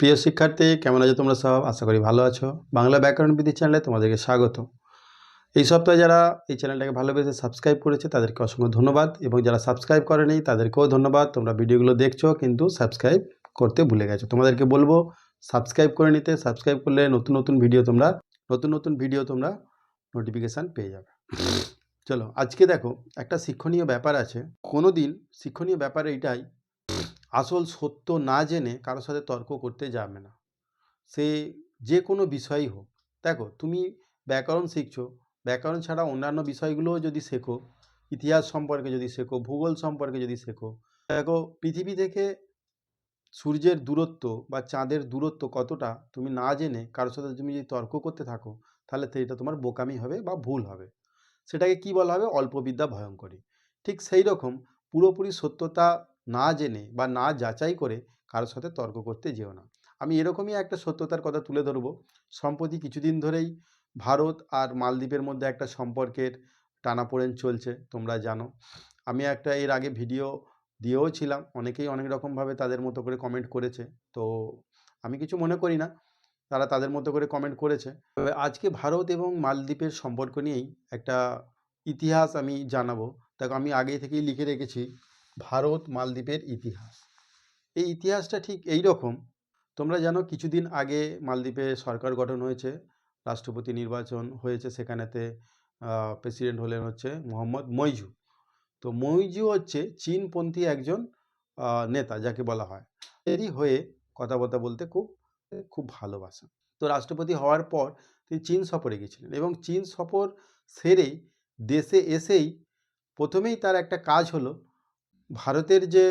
প্রিয় শিক্ষার্থী, কেমন আছো তোমরা সব? আশা করি ভালো আছো। বাংলা ব্যাকরণ বিধি চ্যানেলে তোমাদেরকে স্বাগত। এই সপ্তাহে যারা এই চ্যানেলটাকে ভালোবেসে সাবস্ক্রাইব করেছে, তাদেরকে অসংখ্য ধন্যবাদ এবং যারা সাবস্ক্রাইব করেনি, তাদেরকেও ধন্যবাদ। তোমরা ভিডিওগুলো দেখছ কিন্তু সাবস্ক্রাইব করতে ভুলে গেছো। তোমাদেরকে বলব, সাবস্ক্রাইব করে নিতে, সাবস্ক্রাইব করলে নতুন নতুন ভিডিও তোমরা, নতুন নতুন ভিডিও তোমরা নোটিফিকেশান পেয়ে যাবে। চলো, আজকে দেখো, একটা শিক্ষণীয় ব্যাপার আছে। কোনো দিন শিক্ষণীয় ব্যাপার এইটাই আসল সত্য না জেনে কারোর সাথে তর্ক করতে যাবে না। সে যে কোনো বিষয়ই হোক। দেখো, তুমি ব্যাকরণ শিখছো। ব্যাকরণ ছাড়া অন্যান্য বিষয়গুলোও যদি শেখো, ইতিহাস সম্পর্কে যদি শেখো, ভূগোল সম্পর্কে যদি শেখো, দেখো, পৃথিবী থেকে সূর্যের দূরত্ব বা চাঁদের দূরত্ব কতটা তুমি না জেনে কারোর সাথে তুমি যদি তর্ক করতে থাকো, তাহলে এটা তোমার বোকামি হবে বা ভুল হবে। সেটাকে কি বলা হবে? অল্পবিদ্যা ভয়ঙ্করী। ঠিক সেই রকম পুরোপুরি সত্যতা না জেনে বা না যাচাই করে কারোর সাথে তর্ক করতে যেও না। আমি এরকমই একটা সত্যতার কথা তুলে ধরবো। সম্প্রতি কিছুদিন ধরেই ভারত আর মালদ্বীপের মধ্যে একটা সম্পর্কের টানাপোড়েন চলছে, তোমরা জানো। আমি একটা এর আগে ভিডিও দিয়েও ছিলাম, অনেকেই অনেক রকমভাবে তাদের মতো করে কমেন্ট করেছে। তো আমি কিছু মনে করি না, তারা তাদের মতো করে কমেন্ট করেছে। তবে আজকে ভারত এবং মালদ্বীপের সম্পর্ক নিয়েই একটা ইতিহাস আমি জানাব। দেখো আমি আগে থেকেই লিখে রেখেছি ভারত মালদ্বীপের ইতিহাস। এই ইতিহাসটা ঠিক এই রকম তোমরা জানো কিছুদিন আগে মালদ্বীপে সরকার গঠন হয়েছে, রাষ্ট্রপতি নির্বাচন হয়েছে সেখানেতে প্রেসিডেন্ট হলেন হচ্ছে মোহাম্মদ মইজু। তো মইজু হচ্ছে চীনপন্থী একজন নেতা যাকে বলা হয়। এরই হয়ে কথাবার্তা বলতে খুব খুব ভালোবাসেন। তো রাষ্ট্রপতি হওয়ার পর তিনি চীন সফরে গেছিলেন এবং চীন সফর সেরে দেশে এসেই প্রথমেই তার একটা কাজ হলো ভারতের যে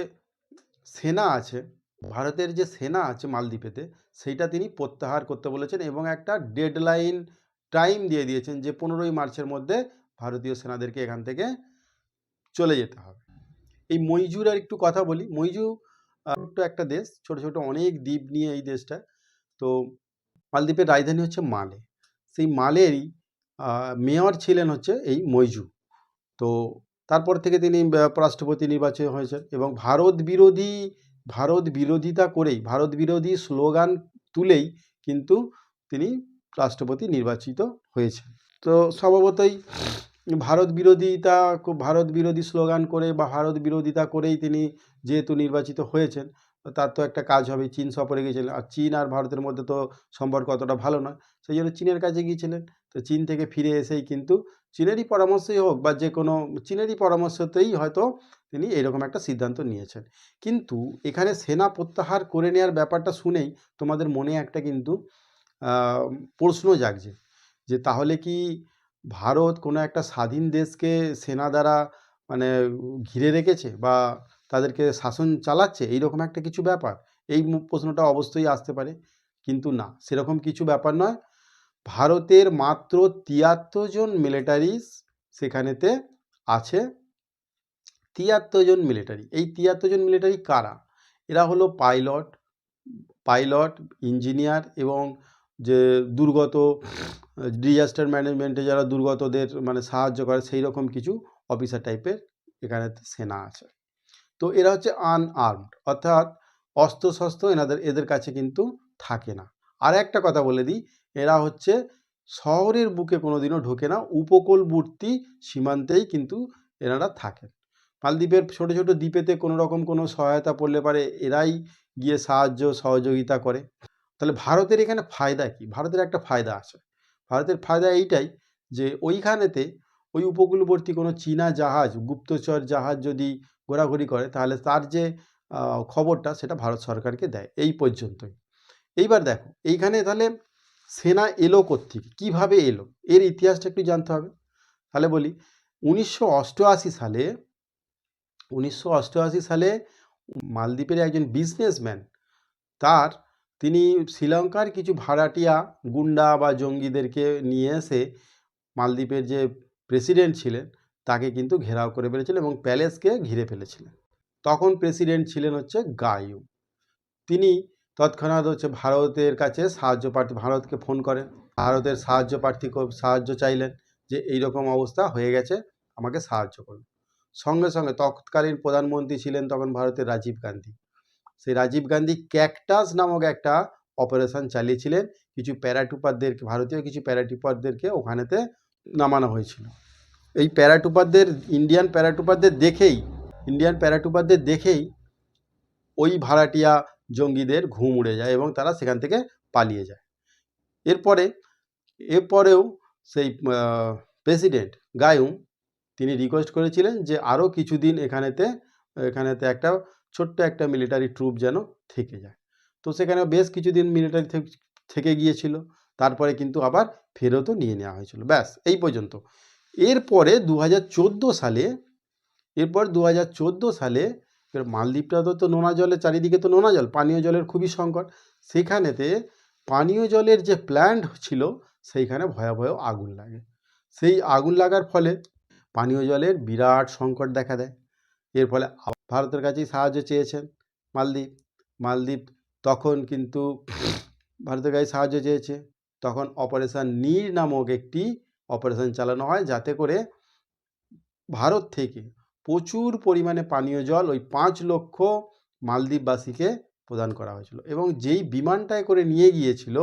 সেনা আছে, ভারতের যে সেনা আছে মালদ্বীপেতে, সেইটা তিনি প্রত্যাহার করতে বলেছেন এবং একটা ডেডলাইন টাইম দিয়ে দিয়েছেন যে পনেরোই মার্চের মধ্যে ভারতীয় সেনাদেরকে এখান থেকে চলে যেতে হবে। এই মইজুর আর একটু কথা বলি। মইজু ছোট্ট একটা দেশ, ছোট ছোট অনেক দ্বীপ নিয়ে এই দেশটা। তো মালদ্বীপের রাজধানী হচ্ছে মালে। সেই মালেরই মেয়র ছিলেন হচ্ছে এই মইজু। তো তারপর থেকে তিনি রাষ্ট্রপতি নির্বাচিত হয়েছেন এবং ভারত বিরোধী, ভারত বিরোধিতা করেই, ভারত বিরোধী স্লোগান তুলেই কিন্তু তিনি রাষ্ট্রপতি নির্বাচিত হয়েছেন। তো স্বভাবতই ভারত বিরোধিতা ভারত বিরোধী স্লোগান করে বা ভারত বিরোধিতা করেই তিনি যেহেতু নির্বাচিত হয়েছেন, তার তো একটা কাজ হবে, চীন সফরে গিয়েছিলেন। আর চীন আর ভারতের মধ্যে তো সম্পর্ক অতটা ভালো নয়, সেই জন্য চীনের কাছে গিয়েছিলেন। তো চীন থেকে ফিরে এসেই কিন্তু চীনেরই পরামর্শই হোক বা যে কোনো চীনেরই পরামর্শতেই হয়তো তিনি এরকম একটা সিদ্ধান্ত নিয়েছেন। কিন্তু এখানে সেনা প্রত্যাহার করে নেওয়ার ব্যাপারটা শুনেই তোমাদের মনে একটা কিন্তু প্রশ্ন জাগছে যে তাহলে কি ভারত কোনো একটা স্বাধীন দেশকে সেনা দ্বারা মানে ঘিরে রেখেছে বা তাদেরকে শাসন চালাচ্ছে? এইরকম একটা কিছু ব্যাপার? এই প্রশ্নটা অবশ্যই আসতে পারে। কিন্তু না, সেরকম কিছু ব্যাপার নয়। ভারতের মাত্র তিয়াত্তর জন মিলিটারিস সেখানেতে আছে। তিয়াত্তর জন মিলিটারি এই তিয়াত্তর জন মিলিটারি কারা? এরা হলো পাইলট পাইলট ইঞ্জিনিয়ার এবং যে দুর্গত ডিজাস্টার ম্যানেজমেন্টে যারা দুর্গতদের মানে সাহায্য করে সেই রকম কিছু অফিসার টাইপের এখানে সেনা আছে। তো এরা হচ্ছে আনআর্মড অর্থাৎ অস্ত্রশস্ত্র এনাদের, এদের কাছে কিন্তু থাকে না। আর একটা কথা বলে দিই এরা হচ্ছে শহরের বুকে কোনোদিনও ঢোকে না, উপকূলবর্তী সীমান্তেই কিন্তু এনারা থাকেন। মালদ্বীপের ছোটো ছোটো দ্বীপেতে কোনো রকম কোনো সহায়তা পড়লে পারে এরাই গিয়ে সাহায্য, সহযোগিতা করে। তাহলে ভারতের এখানে ফায়দা কি? ভারতের একটা ফায়দা আছে। ভারতের ফায়দা এইটাই যে ওইখানেতে ওই উপকূলবর্তী কোনো চীনা জাহাজ, গুপ্তচর জাহাজ যদি ঘোরাঘুরি করে, তাহলে তার যে খবরটা সেটা ভারত সরকারকে দেয়। এই পর্যন্তই। এইবার দেখো, এইখানে তাহলে সেনা এলো কোত্থেকে? কীভাবে এলো? এর ইতিহাসটা একটু জানতে হবে। তাহলে বলি, উনিশশো অষ্টআশি সালে, উনিশশো অষ্টআশি সালে মালদ্বীপের একজন বিজনেসম্যান তার তিনি শ্রীলঙ্কার কিছু ভাড়াটিয়া গুন্ডা বা জঙ্গিদেরকে নিয়ে এসে মালদ্বীপের যে প্রেসিডেন্ট ছিলেন, তাকে কিন্তু ঘেরাও করে ফেলেছিলেন এবং প্যালেসকে ঘিরে ফেলেছিলেন। তখন প্রেসিডেন্ট ছিলেন হচ্ছে গায়ু তিনি তৎক্ষণাৎ হচ্ছে ভারতের কাছে সাহায্য প্রার্থী, ভারতকে ফোন করেন ভারতের সাহায্য প্রার্থী সাহায্য চাইলেন যে এই রকম অবস্থা হয়ে গেছে, আমাকে সাহায্য করুন। সঙ্গে সঙ্গে তৎকালীন প্রধানমন্ত্রী ছিলেন তখন ভারতের রাজীব গান্ধী। সেই রাজীব গান্ধী ক্যাকটাস নামক একটা অপারেশন চালিয়েছিলেন। কিছু প্যারাটুপারদেরকে ভারতীয় কিছু প্যারাটুপারদেরকে ওখানেতে নামানো হয়েছিল। এই প্যারাটুপারদের ইন্ডিয়ান প্যারাটুপারদের দেখেই ইন্ডিয়ান প্যারাটুপারদের দেখেই ওই ভাড়াটিয়া জঙ্গিদের ঘুম উড়ে যায় এবং তারা সেখান থেকে পালিয়ে যায়। এরপরে, এরপরেও সেই প্রেসিডেন্ট গায়ুম তিনি রিকোয়েস্ট করেছিলেন যে আরও কিছুদিন এখানেতে এখানেতে একটা ছোট্ট একটা মিলিটারি ট্রুপ যেন থেকে যায়। তো সেখানে বেশ কিছুদিন মিলিটারি থেকে গিয়েছিল। তারপরে কিন্তু আবার ফেরতও নিয়ে নেওয়া হয়েছিল। ব্যাস, এই পর্যন্ত। এরপরে দু হাজার চোদ্দ সালে, এরপর দু হাজার চোদ্দ সালে মালদ্বীপটা তো তো নোনা জলের চারিদিকে তো নোনা জল, পানীয় জলের খুবই সংকট। সেখানেতে পানীয় জলের যে প্ল্যান্ট ছিল, সেইখানে ভয়াবহ আগুন লাগে। সেই আগুন লাগার ফলে পানীয় জলের বিরাট সংকট দেখা দেয়। এর ফলে ভারতের কাছেই সাহায্য চেয়েছেন মালদ্বীপ। মালদ্বীপ তখন কিন্তু ভারতের কাছে সাহায্য চেয়েছে। তখন অপারেশান নীর নামক একটি অপারেশন চালানো হয়, যাতে করে ভারত থেকে প্রচুর পরিমাণে পানীয় জল ওই পাঁচ লক্ষ মালদ্বীপবাসীকে প্রদান করা হয়েছিল এবং যেই বিমানটায় করে নিয়ে গিয়েছিল,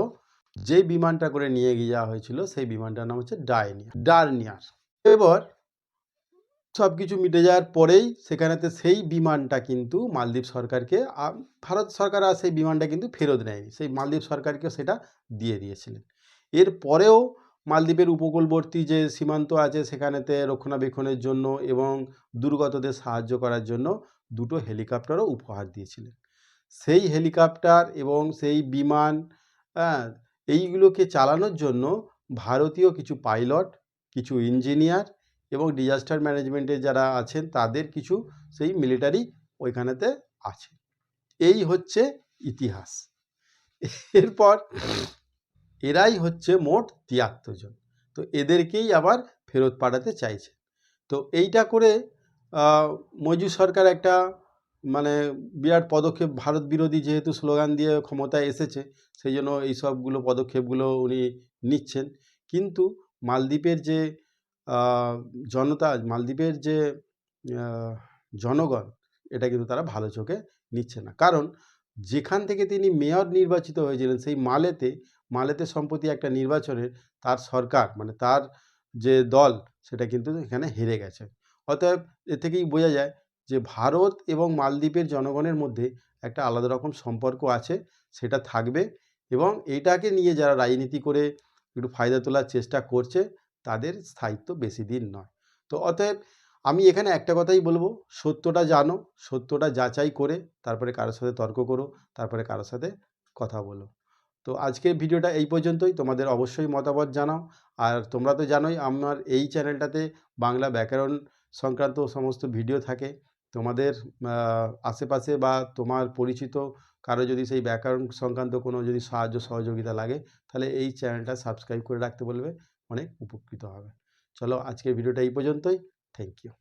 যেই বিমানটা করে নিয়ে গিয়ে যাওয়া হয়েছিল, সেই বিমানটার নাম হচ্ছে ডায়নিয়া ডার্নিয়ার। এবার সব কিছু মিটে যাওয়ার পরেই সেখানেতে সেই বিমানটা কিন্তু মালদ্বীপ সরকারকে ভারত সরকার আর সেই বিমানটা কিন্তু ফেরত নেয়নি সেই মালদ্বীপ সরকারকে সেটা দিয়ে দিয়েছিলেন। এর পরেও মালদ্বীপের উপকূলবর্তী যে সীমান্ত আছে সেখানেতে রক্ষণাবেক্ষণের জন্য এবং দুর্গতদের সাহায্য করার জন্য দুটো হেলিকপ্টারও উপহার দিয়েছিলেন। সেই হেলিকপ্টার এবং সেই বিমান হ্যাঁ এইগুলোকে চালানোর জন্য ভারতীয় কিছু পাইলট, কিছু ইঞ্জিনিয়ার এবং ডিজাস্টার ম্যানেজমেন্টে যারা আছেন তাদের কিছু সেই মিলিটারি ওইখানেতে আছে। এই হচ্ছে ইতিহাস। এরপর এরাই হচ্ছে মোট তিয়াত্তর জন। তো এদেরকেই আবার ফেরত পাঠাতে চাইছে। তো এইটা করে মজু সরকার একটা মানে বিরাট পদক্ষেপ, ভারত বিরোধী যেহেতু স্লোগান দিয়ে ক্ষমতায় এসেছে, সেই জন্য এই সবগুলো পদক্ষেপগুলো উনি নিচ্ছেন। কিন্তু মালদ্বীপের যে জনতা, মালদ্বীপের যে জনগণ, এটা কিন্তু তারা ভালো চোখে নিচ্ছে না। কারণ যেখান থেকে তিনি মেয়র নির্বাচিত হয়েছিলেন, সেই মালেতে মালেতে সম্প্রতি একটা নির্বাচনে তার সরকার মানে তার যে দল, সেটা কিন্তু এখানে হেরে গেছে। অতএব এ থেকেই বোঝা যায় যে ভারত এবং মালদ্বীপের জনগণের মধ্যে একটা আলাদা রকম সম্পর্ক আছে, সেটা থাকবে এবং এইটাকে নিয়ে যারা রাজনীতি করে একটু ফায়দা তোলার চেষ্টা করছে, তাদের স্থায়িত্ব বেশি দিন নয়। তো অতএব আমি এখানে একটা কথাই বলব, সত্যটা জানো, সত্যটা যাচাই করে তারপরে কারোর সাথে তর্ক করো, তারপরে কারোর সাথে কথা বলো। তো আজকের ভিডিওটা এই পর্যন্তই। তোমাদের অবশ্যই মতামত জানাও। আর তোমরা তো জানোই, আমার এই চ্যানেলটাতে বাংলা ব্যাকরণ সংক্রান্ত সমস্ত ভিডিও থাকে। তোমাদের আশেপাশে বা তোমার পরিচিত কারও যদি সেই ব্যাকরণ সংক্রান্ত কোনো যদি সাহায্য, সহযোগিতা লাগে, তাহলে এই চ্যানেলটা সাবস্ক্রাইব করে রাখতে বলবে, অনেক উপকৃত হবে। চলো আজকের ভিডিওটা এই পর্যন্তই। Thank you